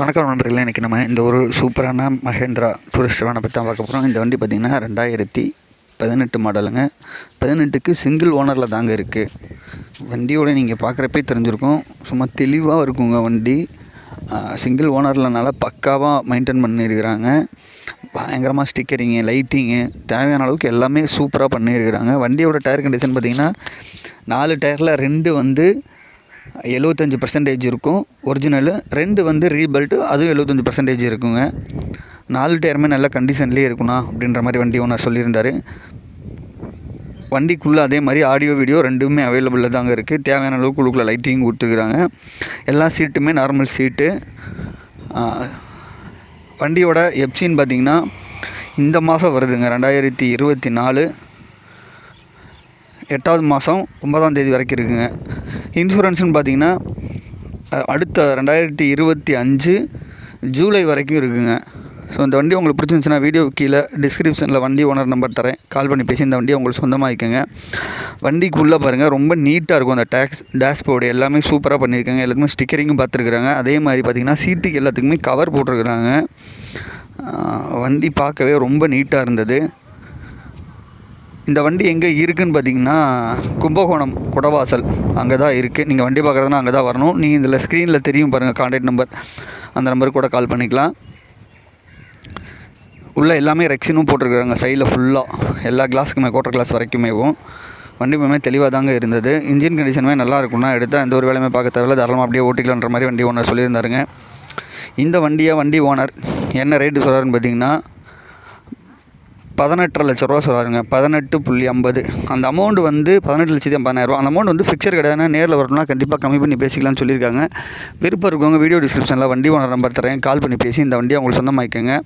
வணக்கம் நண்பர்களே இன்றைக்கி நம்ம இந்த ஒரு சூப்பரான மகேந்திரா டூரிஸ்ட் வேனை பற்றி தான் பார்க்க போகிறோம் இந்த வண்டி பார்த்திங்கன்னா ரெண்டாயிரத்தி பதினெட்டு மாடலுங்க. பதினெட்டுக்கு சிங்கிள் ஓனரில் தாங்க இருக்குது வண்டியோட நீங்கள் பார்க்குறப்பே தெரிஞ்சிருக்கும். சும்மா தெளிவாக இருக்குங்க வண்டி. சிங்கிள் ஓனர்லனால பக்காவாக மெயின்டைன் பண்ணியிருக்கிறாங்க. பயங்கரமாக ஸ்டிக்கரிங்கு லைட்டிங்கு தேவையான அளவுக்கு எல்லாமே சூப்பராக பண்ணியிருக்கிறாங்க. வண்டியோட டயர் கண்டிஷன் பார்த்திங்கன்னா நாலு டயரில் ரெண்டு வந்து எழுபத்தஞ்சி பர்சன்டேஜ் இருக்கும். ஒரிஜினலு ரெண்டு வந்து ரீபல்ட்டு அதுவும் எழுபத்தஞ்சி பர்சன்டேஜ் இருக்குங்க. நாலு டயருமே நல்ல கண்டிஷன்லேயே இருக்குண்ணா அப்படின்ற மாதிரி வண்டி ஓனர் சொல்லியிருந்தார். வண்டிக்குள்ளே அதே மாதிரி ஆடியோ வீடியோ ரெண்டுமே அவைலபிளில் தாங்க இருக்குது தேவையான அளவுக்கு உள்ளுக்குள்ளே லைட்டிங் கொடுத்துருக்குறாங்க. எல்லா சீட்டுமே நார்மல் சீட்டு வண்டியோட எப்சின்னு பார்த்தீங்கன்னா இந்த மாதம் வருதுங்க ரெண்டாயிரத்தி இருபத்தி நாலு. எட்டாவது மாதம் ஒன்பதாம் தேதி வரைக்கும் இருக்குங்க. இன்சூரன்ஸ்னு பார்த்தீங்கன்னா அடுத்த ரெண்டாயிரத்தி இருபத்தி அஞ்சு ஜூலை வரைக்கும் இருக்குங்க. ஸோ இந்த வண்டி உங்களுக்கு பிடிச்சிருந்துச்சுன்னா வீடியோ கீழே டிஸ்கிரிப்ஷனில் வண்டி ஓனர் நம்பர் தரேன். கால் பண்ணி பேசி இந்த வண்டியை உங்களுக்கு சொந்தமாகிக்கோங்க வண்டிக்குள்ளே பாருங்கள் ரொம்ப நீட்டாக இருக்கும் அந்த டேக்ஸ் டேஷ்போர்டு எல்லாமே சூப்பராக பண்ணியிருக்காங்க. எல்லாத்துக்குமே ஸ்டிக்கரிங்கும் பார்த்துருக்குறாங்க. அதே மாதிரி பார்த்திங்கன்னா சீட்டுக்கு எல்லாத்துக்குமே கவர் போட்டிருக்குறாங்க. வண்டி பார்க்கவே ரொம்ப நீட்டாக இருந்தது. இந்த வண்டி எங்கே இருக்குன்னு பார்த்தீங்கன்னா கும்பகோணம் குடவாசல். அங்கே தான் இருக்குது. நீங்கள் வண்டி பார்க்குறதுனா அங்கே தான் வரணும். நீங்கள் இதில் ஸ்க்ரீனில் தெரியும் பாருங்கள் காண்டாக்ட் நம்பர் அந்த நம்பருக்கு கூட கால் பண்ணிக்கலாம். உள்ளே எல்லாமே ரெக்ஸினும் போட்டிருக்காங்க சைடில் ஃபுல்லாக எல்லா கிளாஸுக்குமே கோட்டர் கிளாஸ் வரைக்குமேவும் வண்டி தெளிவாக தாங்க இருந்தது. இன்ஜின் கண்டிஷனுமே நல்லா இருக்கும்னா எடுத்தால் எந்த ஒரு வேலையுமே பார்க்க தேவையில்ல. தாராளமாக அப்படியே ஓட்டிக்கலான்ற மாதிரி வண்டி ஓனர் சொல்லியிருந்தாருங்க. இந்த வண்டியை வண்டி ஓனர் என்ன ரேட்டு சொல்கிறாருன்னு பார்த்தீங்கன்னா பதினெட்டரை லட்ச ரூபா சொல்கிறாருங்க பதினெட்டு புள்ளி ஐம்பது. அந்த அமௌண்ட் வந்து பதினெட்டு லட்சத்தி ஐம்பதாயிரரூவா அந்த அமௌண்ட் வந்து ஃபிக்சர் கிடையாதுன்னா நேரில் வரணும்னா கண்டிப்பாக கம்மி பண்ணி பேசிக்கலாம்னு சொல்லியிருக்காங்க. விருப்பம் இருக்கவங்க வீடியோ டிஸ்கிரிப்ஷனில் வண்டி ஓனர் நம்பர் தரேன். கால் பண்ணி பேசி இந்த வண்டியை அவங்களுக்கு சொந்தமாக்கிக்கோங்க.